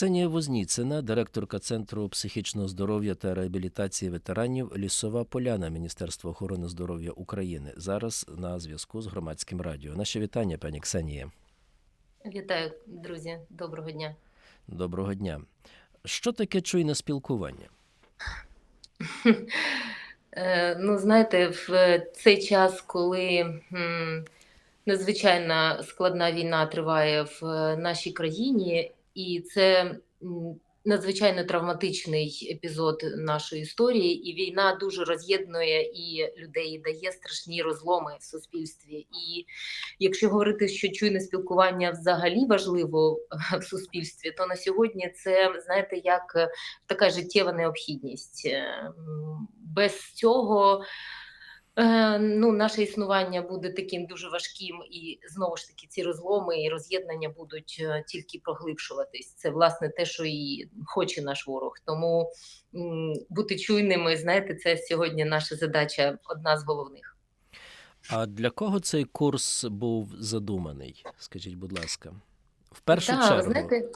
Ксенія Возніцина, директорка Центру психічного здоров'я та реабілітації ветеранів Лісова Поляна Міністерства охорони здоров'я України. Зараз на зв'язку з громадським радіо. Наші вітання, пані Ксенія. Вітаю, друзі. Доброго дня. Доброго дня. Що таке чуйне спілкування? Е, Ну, знаєте, в цей час, коли надзвичайно складна війна триває в е, нашій країні, і це надзвичайно травматичний епізод нашої історії, і війна дуже роз'єднує і людей, і дає страшні розломи в суспільстві. І якщо говорити, що чуйне спілкування взагалі важливо в суспільстві, то на сьогодні це знаєте, як е, така життєва необхідність. Е, Без цього ну, наше існування буде таким дуже важким, і знову ж таки ці розломи і роз'єднання будуть е, тільки поглибшуватись. Це власне те, що і хоче наш ворог. Тому бути чуйними, знаєте, це сьогодні наша задача, одна з головних. А для кого цей курс був задуманий? Скажіть, будь ласка, в першу Так, чергу. знаєте,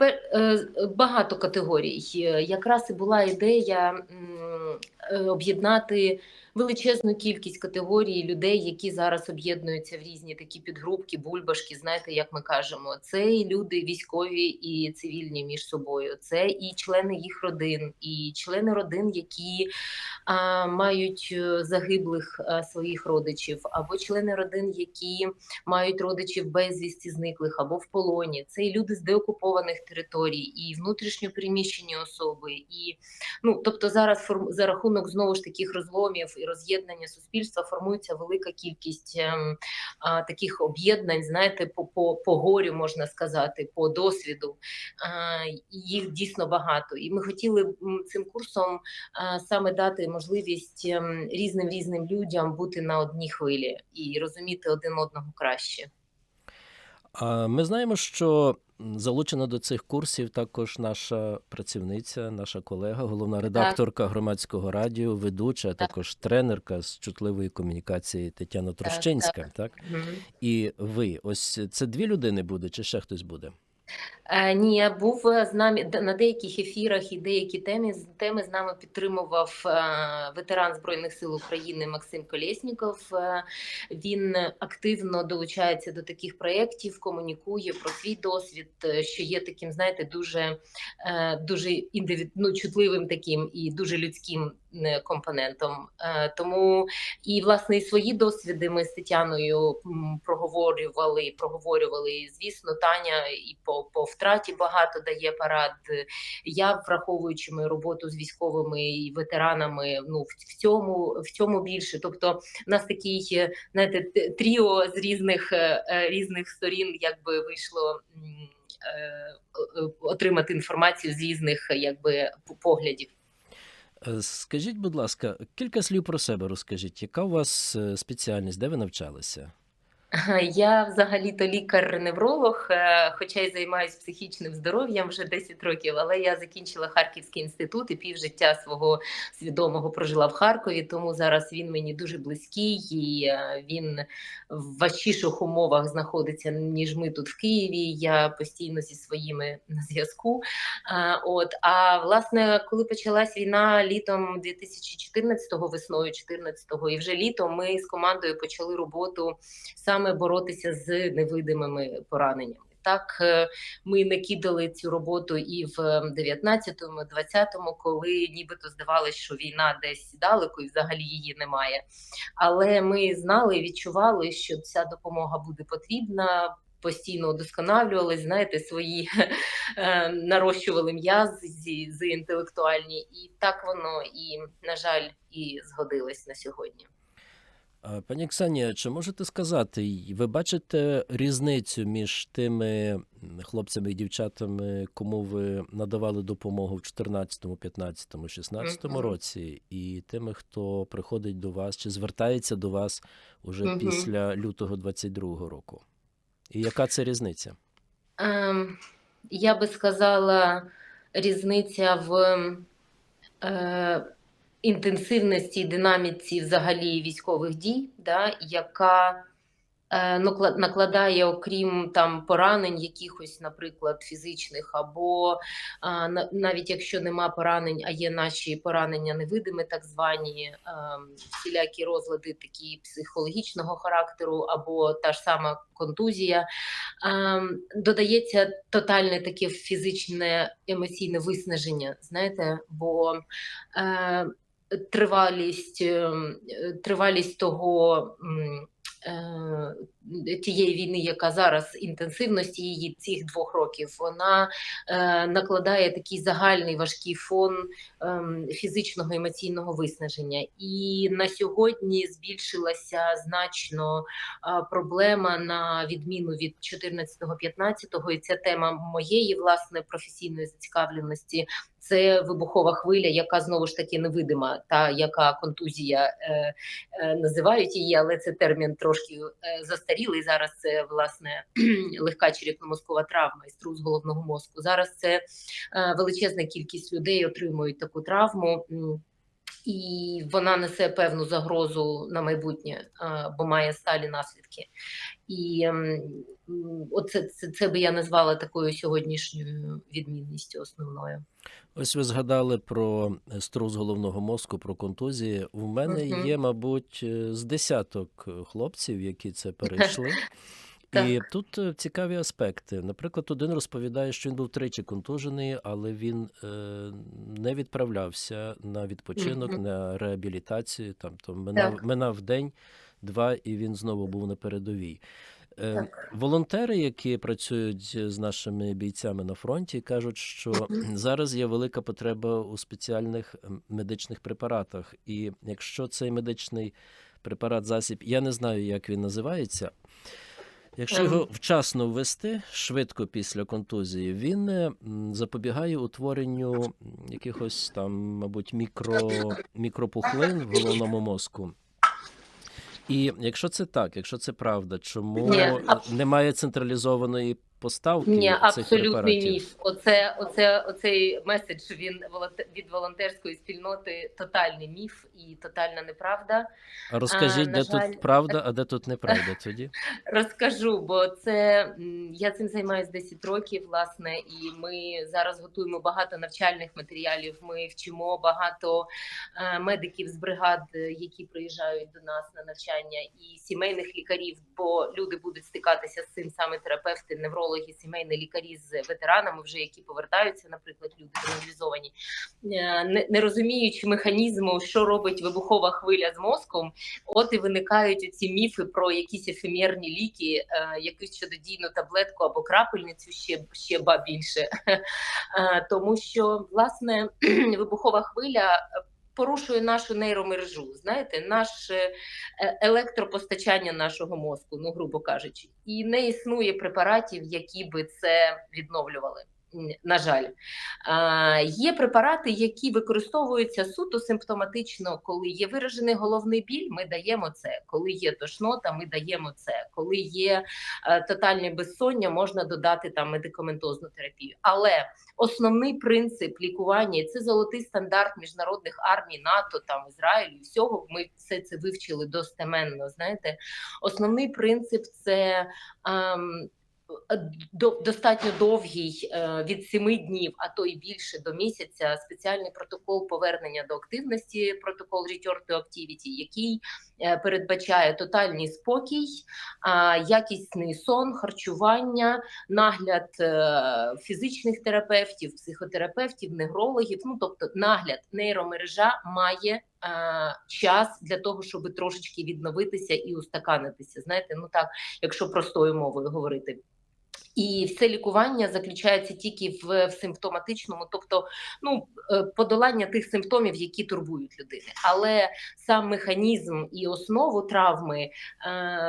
е, багато категорій. Е, Якраз і була ідея е, об'єднати величезну кількість категорій людей, які зараз об'єднуються в різні такі підгрупки, бульбашки. Знаєте, як ми кажемо, це і люди військові і цивільні між собою, це і члени їх родин, і члени родин, які а, мають е, загиблих а, своїх родичів, або члени родин, які мають родичів безвісті зниклих або в полоні. Це і люди з деокупованих територій, і внутрішньо переміщені особи. І ну тобто зараз форм за рахунок знову ж таких розломів і роз'єднання суспільства формується велика кількість ем, а, таких об'єднань. Знаєте, по, по, по горю можна сказати, по досвіду. А, їх дійсно багато. І ми хотіли цим курсом а, саме дати можливість ем, різним різним людям бути на одній хвилі і розуміти один одного краще. А ми знаємо, що залучена до цих курсів також наша працівниця, наша колега, головна редакторка громадського радіо, ведуча, так. також тренерка з чутливої комунікації Тетяна Трощинська. Так, Мгм. і ви, ось це дві людини буде, чи ще хтось буде? Е, Ні, був з нами на деяких ефірах і деякі теми, теми з нами підтримував е, ветеран Збройних сил України Максим Колєсніков. Е, Він активно долучається до таких проєктів, комунікує про свій досвід, що є таким, знаєте, дуже, дуже індивід... ну, чутливим таким і дуже людським компонентом. Е, Тому і власне і свої досвіди ми з Тетяною проговорювали, проговорювали. Звісно, Таня і по, по втраті багато дає парад. Я, враховуючи мою роботу з військовими і ветеранами, ну в, цьому в цьому більше. Тобто, у нас такий знаєте, тріо з різних е, е, різних сторін, якби вийшло. Отримати інформацію з різних якби поглядів. Е, Скажіть, будь ласка, кілька слів про себе розкажіть. Яка у вас е, спеціальність, де ви навчалися? Я взагалі-то лікар-невролог, е, хоча й займаюся психічним здоров'ям вже 10 років, але я закінчила Харківський інститут і півжиття свого свідомого прожила в Харкові, тому зараз він мені дуже близький і е, він в важчіших умовах знаходиться, ніж ми тут в Києві. Я постійно зі своїми на зв'язку. Е, От, а власне, коли почалась війна літом 2014-го, весною 14-го, і вже літом ми з командою почали роботу саме боротися з невидимими пораненнями. Так е, ми не кидали цю роботу і в 19-му, 20-му, коли нібито здавалося, що війна десь далеко і взагалі її немає. Але ми знали і відчували, що ця допомога буде потрібна. Постійно удосконалювали, знаєте, свої е, нарощували м'язи інтелектуальні, і так воно і, на жаль, і згодилось на сьогодні. А, Пані Ксенія, чи можете сказати, ви бачите різницю між тими хлопцями і дівчатами, кому ви надавали допомогу в 14, 15, 16 Мгм. році, і тими, хто приходить до вас чи звертається до вас уже Мгм. після лютого 22 року? І яка це різниця? Ем, я би сказала, різниця в е, інтенсивності і динаміці взагалі військових дій, да, яка е, накладає, окрім там поранень, якихось, наприклад, фізичних, або на- навіть якщо нема поранень, а є наші поранення невидимі, так звані ем, всілякі розлади, такі психологічного характеру, або та ж сама контузія, ем, додається тотальне таке фізичне емоційне виснаження. Знаєте, бо е, тривалість, ем, е, тривалість того. Е, Тієї війни, яка зараз інтенсивності її цих двох років, вона е, накладає такий загальний важкий фон ем, фізичного емоційного виснаження. І на сьогодні збільшилася значно а, проблема на відміну від 14-15, і ця тема моєї власне професійної зацікавленості. Це вибухова хвиля, яка знову ж таки невидима, та яка контузія е, е, називають її, але це термін трошки е, застарілий. Зараз це власне легка черепно-мозкова травма і струс головного мозку. Зараз це е, величезна кількість людей отримують таку травму. І вона несе певну загрозу на майбутнє, е, бо має сталі наслідки. І ем, оце це, це би я назвала такою сьогоднішньою відмінністю основною. Ось ви згадали про е, струс головного мозку, про контузії. У мене Мгм. є, мабуть, е, з десяток е, хлопців, які це перейшли. І Так. тут цікаві аспекти. Наприклад, один розповідає, що він був тричі контужений, але він е, не відправлявся на відпочинок, на реабілітацію. Там то минав, минав день, два, і він знову був на передовій. Е, Так. Волонтери, які працюють з нашими бійцями на фронті, кажуть, що зараз є велика потреба у спеціальних ем, медичних препаратах. І якщо цей медичний препарат, засіб, я не знаю, як він називається. Якщо Ем. його вчасно ввести швидко після контузії, він е, запобігає утворенню якихось там, мабуть, мікро, мікропухлин в головному мозку. І якщо це так, якщо це правда, чому Ні, немає централізованої поставки Ні, абсолютний міф. Оце, оце, оцей меседж він від волонтерської спільноти тотальний міф і тотальна неправда. Розкажіть, на де жаль, тут правда, а де тут неправда тоді? Розкажу, бо це я цим займаюся 10 років, власне, і ми зараз готуємо багато навчальних матеріалів. Ми вчимо багато е, медиків з бригад, е, які приїжджають до нас на навчання, і сімейних лікарів, бо люди будуть стикатися з цим саме терапевти, неврологи, сімейні лікарі з ветеранами, вже які повертаються, наприклад, люди демобілізовані, е, не, розуміючи механізму, що робить вибухова хвиля з мозком. От і виникають ці міфи про якісь ефемерні ліки, е, якусь чудодійну таблетку або крапельницю, ще ще ба більше. Е, тому що власне вибухова хвиля. Порушує нашу нейромережу, знаєте, наше е, електропостачання нашого мозку, ну грубо кажучи, і не існує препаратів, які би це відновлювали. На жаль, є препарати, які використовуються суто симптоматично, коли є виражений головний біль, ми даємо це. Коли є тошнота, ми даємо це. Коли є е, тотальне безсоння, можна додати там медикаментозну терапію. Але основний принцип лікування це золотий стандарт міжнародних армій, НАТО, там Ізраїлю, всього. Ми все це вивчили достеменно. Знаєте, основний принцип це. ем, достатньо довгий е, від семи днів, а то і більше до місяця, спеціальний протокол повернення до активності, протокол Return to Activity, який е, передбачає тотальний спокій, якісний сон, харчування, нагляд е, фізичних терапевтів, психотерапевтів, неврологів. Ну тобто, нагляд нейромережа має. е, Час для того, щоб трошечки відновитися і устаканитися. Знаєте, ну так, якщо простою мовою говорити. І все лікування заключається тільки в, в симптоматичному, тобто ну, е, подолання тих симптомів, які турбують людини. Але сам механізм і основу травми е,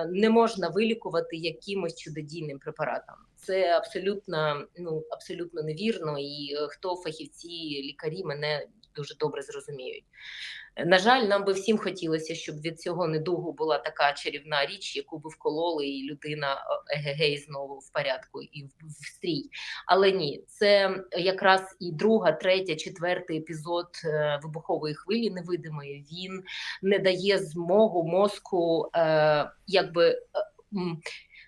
не можна вилікувати якимось чудодійним препаратом. Це абсолютно, ну, абсолютно невірно, і е, хто фахівці, лікарі мене дуже добре зрозуміють. На жаль, нам би всім хотілося, щоб від цього недугу була така чарівна річ, яку би вкололи, і людина о, егегей знову в порядку і в, стрій. Але ні, це якраз і друга, третя, четвертий епізод е, вибухової хвилі невидимої. Він не дає змогу мозку, е, якби. е,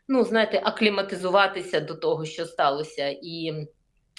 ну, знаєте, акліматизуватися до того, що сталося, і е,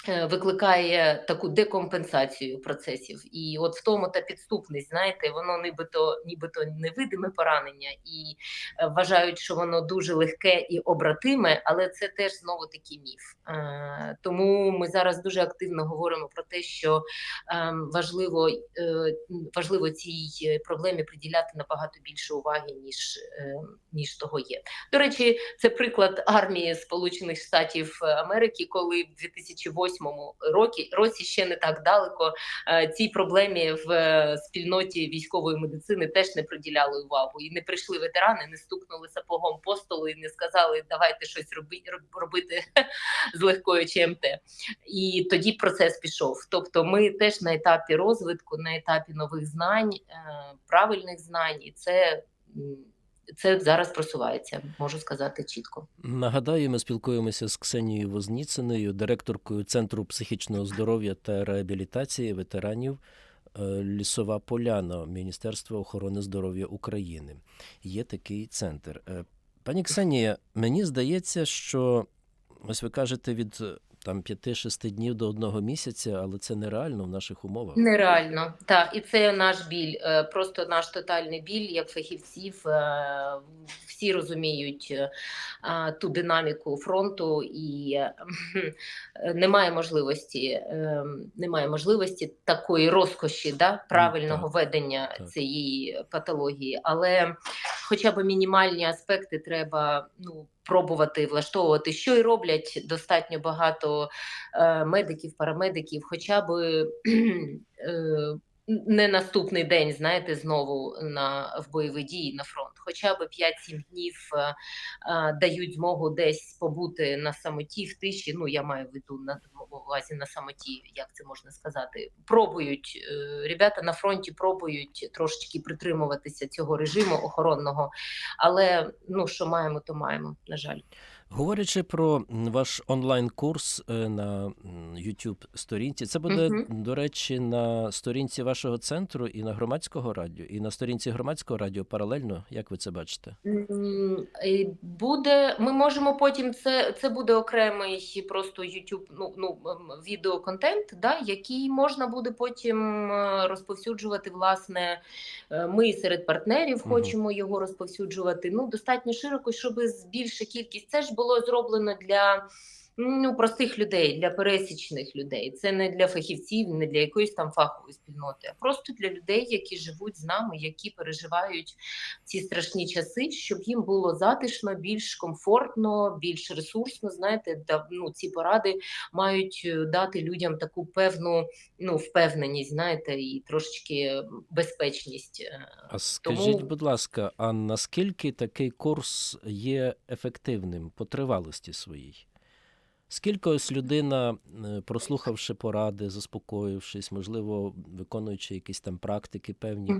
викликає таку декомпенсацію процесів. І от в тому та підступність, знаєте, воно нібито, нібито невидиме поранення, і е, вважають, що воно дуже легке і обратиме, але це теж знову таки міф. Е, Тому ми зараз дуже активно говоримо про те, що ем, важливо, е, важливо цій проблемі приділяти набагато більше уваги, ніж, е, ніж того є. До речі, це приклад армії Сполучених Штатів Америки, коли в 2008 році, році ще не так далеко е, цій проблемі в е, спільноті військової медицини теж не приділяли увагу. І не прийшли ветерани, не стукнули сапогом по столу і не сказали, давайте щось роби, робити з легкою ЧМТ. І тоді процес пішов. Тобто, ми теж на етапі розвитку, на етапі нових знань, е, правильних знань, і це. Це зараз просувається, можу сказати чітко. Нагадаю, ми спілкуємося з Ксенією Возніциною, директоркою Центру психічного здоров'я та реабілітації ветеранів е, Лісова Поляна Міністерства охорони здоров'я України. Є такий центр. Е, Пані Ксенія, мені здається, що ось ви кажете від там 5-6 днів до одного місяця, але це нереально в наших умовах. Нереально, так, і це наш біль, е, просто наш тотальний біль, як фахівців. е, Всі розуміють е, ту динаміку фронту, і немає можливості, немає можливості такої розкоші, да, правильного так, ведення так. цієї патології. Але хоча б мінімальні аспекти треба ну, пробувати влаштовувати, що і роблять достатньо багато е, медиків, парамедиків, хоча б е, не наступний день, знаєте, знову на в бойові дії на фронт. Хоча б 5-7 днів е, е, дають змогу десь побути на самоті в тиші. Ну я маю в виду на увазі на самоті, як це можна сказати. Пробують е, ребята на фронті, пробують трошечки притримуватися цього режиму охоронного, але ну що маємо, то маємо. На жаль. Говорячи про ваш онлайн-курс е, на youtube сторінці, це буде, Мгм. до речі, на сторінці вашого центру і на громадського радіо, і на сторінці громадського радіо паралельно. Як ви це бачите? Е, Буде, ми можемо потім це, це буде окремий просто YouTube, ну, ну відеоконтент, да, який можна буде потім е, розповсюджувати. Власне, ми серед партнерів Мгм. хочемо його розповсюджувати. Ну, достатньо широко, щоб збільшити кількість. Це ж було зроблено для. Ну, простих людей, для пересічних людей. Це не для фахівців, не для якоїсь там фахової спільноти, а просто для людей, які живуть з нами, які переживають ці страшні часи, щоб їм було затишно, більш комфортно, більш ресурсно. Знаєте, да, ну, ці поради мають е, дати людям таку певну ну, впевненість, знаєте, і трошечки безпечність. е, А скажіть, Тому- будь ласка, а наскільки такий курс є ефективним по тривалості своїй? Скільки ось людина, е, прослухавши поради, заспокоївшись, можливо, виконуючи якісь там практики певні.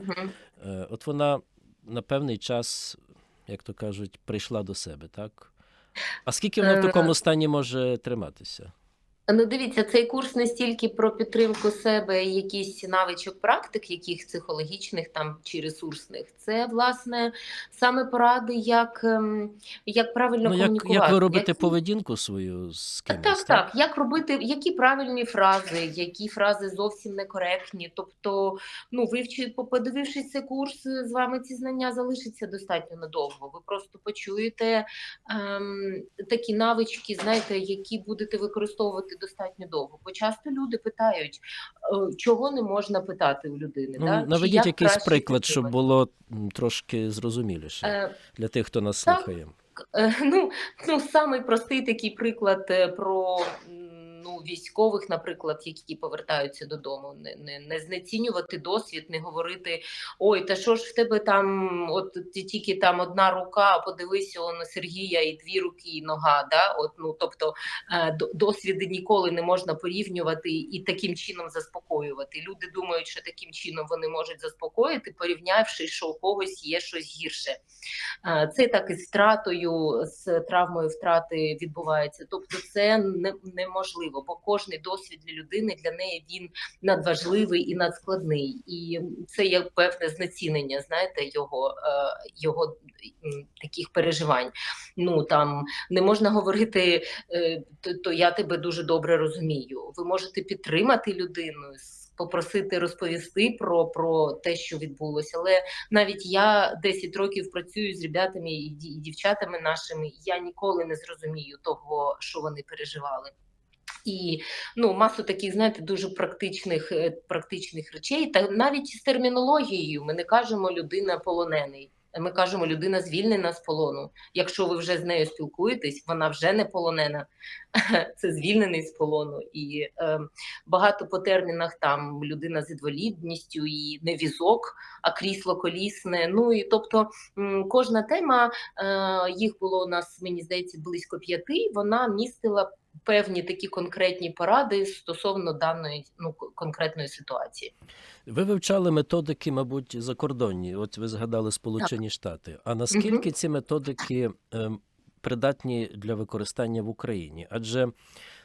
Е, От вона на певний час, як то кажуть, прийшла до себе, так? А скільки вона в Е, такому стані може триматися? Ну, дивіться, цей курс не стільки про підтримку себе, і якісь навичок практик, яких психологічних там чи ресурсних. Це власне саме поради, як, ем, як правильно Ну, як, комунікувати. як ви робите які- поведінку свою з кимось? Так, так, як робити, які правильні фрази, які фрази зовсім некоректні. Тобто, ну, вивчи, подивившись цей курс, з вами ці знання залишаться достатньо надовго. Ви просто почуєте ем, такі навички, знаєте, які будете використовувати достатньо довго. Бо часто люди питають, е, чого не можна питати у людини. Ну, да? Наведіть як якийсь приклад, приклад, щоб було трошки зрозуміліше Е, для тих, хто нас так. слухає. Е, Ну, ну самий простий такий приклад про ну, військових, наприклад, які повертаються додому. Не, не, не знецінювати досвід, не говорити ой, та що ж в тебе там, от ті- тільки там одна рука, а подивися он у Сергія і дві руки, і нога. Да? От, ну, тобто е, досвіди ніколи не можна порівнювати і таким чином заспокоювати. Люди думають, що таким чином вони можуть заспокоїти, порівнявши, що у когось є щось гірше. Е, Це так і з втратою, з травмою втрати відбувається. Тобто, це не, неможливо важливо, бо кожний досвід для людини для неї він надважливий і надскладний, і це є певне знецінення, знаєте, його, е, його таких переживань. Ну там не можна говорити, е, то, я тебе дуже добре розумію. Ви можете підтримати людину, попросити розповісти про, про те, що відбулося. Але навіть я 10 років працюю з ребятами і, дівчатами нашими. Я ніколи не зрозумію того, що вони переживали. І ну, масу таких, знаєте, дуже практичних, е, практичних речей. Та навіть з термінологією ми не кажемо людина полонений. Ми кажемо людина звільнена з полону. Якщо ви вже з нею спілкуєтесь, вона вже не полонена, це звільнений з полону. І е, багато по термінах там людина з інвалідністю, і не візок, а крісло колісне. Ну і тобто кожна тема, е, їх було у нас, мені здається, близько п'яти. Вона містила певні такі конкретні поради стосовно даної ну конкретної ситуації. Ви вивчали методики, мабуть, закордонні. От ви згадали Сполучені Штати. А наскільки ці методики ем, придатні для використання в Україні? Адже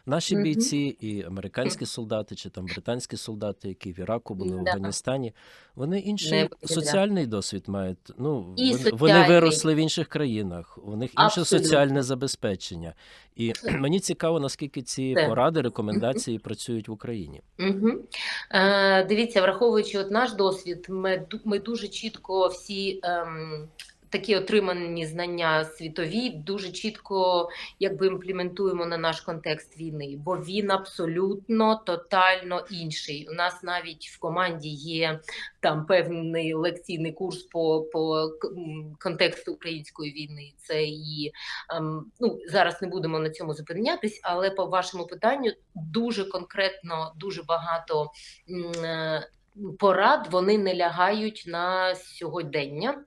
наші Мгм. бійці і американські солдати, чи там британські солдати, які в Іраку були в Афганістані, вони інший да. соціальний досвід мають. Ну І вони, вони виросли в інших країнах, у них інше Абсолютно. соціальне забезпечення. І мені цікаво, наскільки ці Це. поради, рекомендації працюють в Україні. Угу. Е, дивіться, враховуючи от наш досвід, ми, ми дуже чітко всі ем, такі отримані знання світові, дуже чітко якби імплементуємо на наш контекст війни, бо він абсолютно тотально інший. У нас навіть в команді є там певний лекційний курс по, по контексту української війни. Це і ем, ну зараз не будемо на цьому зупинятись, але по вашому питанню дуже конкретно, дуже багато е, порад вони не лягають на сьогодення.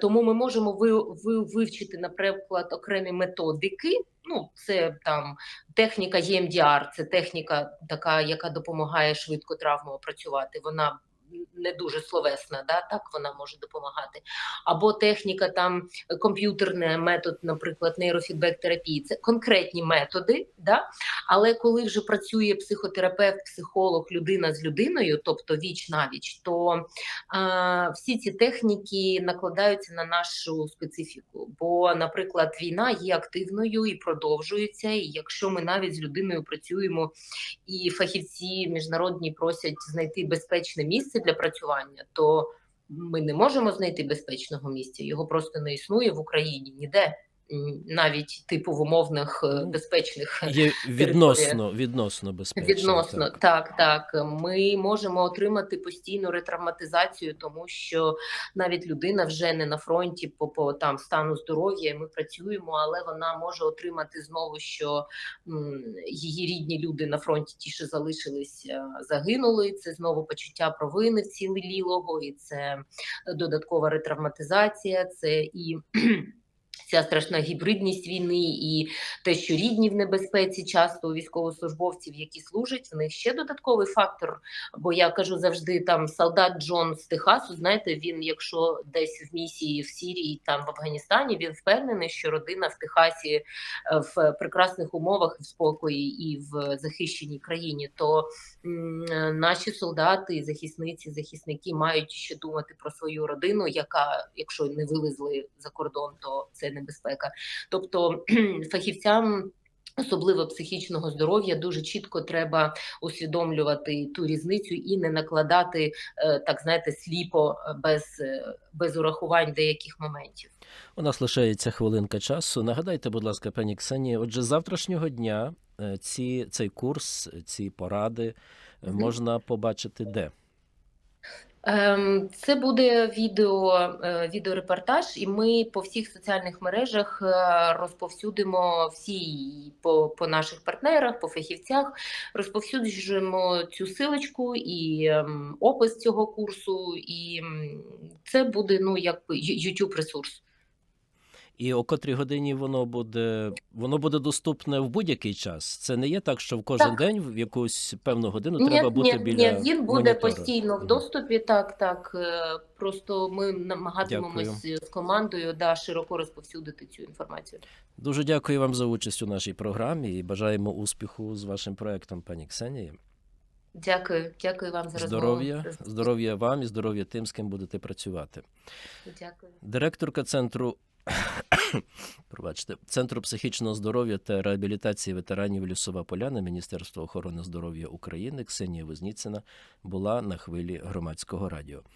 Тому ми можемо ви, ви, вивчити, наприклад, окремі методики. Ну, це там техніка EMDR, це техніка, така, яка допомагає швидко травму опрацювати. Вона не дуже словесна, да, так вона може допомагати. Або техніка там комп'ютерний метод, наприклад, нейрофідбек терапії. Це конкретні методи, да? але коли вже працює психотерапевт, психолог, людина з людиною, тобто віч на віч, то а, всі ці техніки накладаються на нашу специфіку. Бо, наприклад, війна є активною і продовжується. І якщо ми навіть з людиною працюємо, і фахівці міжнародні просять знайти безпечне місце для працювання, то ми не можемо знайти безпечного місця. Його просто не існує в Україні ніде. Навіть типу в умовних е, Ну, безпечних Є відносно, відносно безпечно. Відносно так. так, так. Ми можемо отримати постійну ретравматизацію, тому що навіть людина вже не на фронті по, по там стану здоров'я. і Ми працюємо, але вона може отримати знову, що м, її рідні люди на фронті, ті, що залишились, е, загинули. Це знову почуття провини вцілілого, і це додаткова ретравматизація. Це і Ця страшна гібридність війни і те, що рідні в небезпеці, часто у військовослужбовців, які служать, в них ще додатковий фактор. Бо я кажу завжди, там солдат Джон з Техасу, знаєте, він, якщо десь в місії в Сірії, там в Афганістані, він впевнений, що родина в Техасі е, в прекрасних умовах, в спокої і в захищеній країні. То е, наші солдати, захисниці, захисники мають ще думати про свою родину, яка, якщо не вилезли за кордон, то це небезпека. Тобто фахівцям. Особливо психічного здоров'я дуже чітко треба усвідомлювати ту різницю і не накладати е, так, знаєте, сліпо е, без, е, без урахувань деяких моментів. У нас лишається хвилинка часу. Нагадайте, будь ласка, пані Ксенія, отже, з завтрашнього дня ці, цей курс, ці поради можна побачити де? Ем, Це буде відео, е, відеорепортаж, і ми по всіх соціальних мережах е, розповсюдимо всі по, по наших партнерах, по фахівцях, розповсюджуємо цю силочку і ем, опис цього курсу, і це буде ну як YouTube ресурс. І о котрій годині воно буде воно буде доступне в будь-який час. Це не є так, що в кожен Так. день в якусь певну годину Ні, треба бути ні, біля ні, він буде монітора. постійно в доступі. Так, так. Е, Просто ми намагатимемось з командою да, широко розповсюдити цю інформацію. Дуже дякую вам за участь у нашій програмі і бажаємо успіху з вашим проектом, пані Ксенії. Дякую, дякую вам за розмову. Здоров'я, здоров'я вам і здоров'я тим, з ким будете працювати. Дякую. Директорка центру пробачте, центру психічного здоров'я та реабілітації ветеранів Лісова Поляна Міністерства охорони здоров'я України Ксенія Возніцина була на хвилі громадського радіо.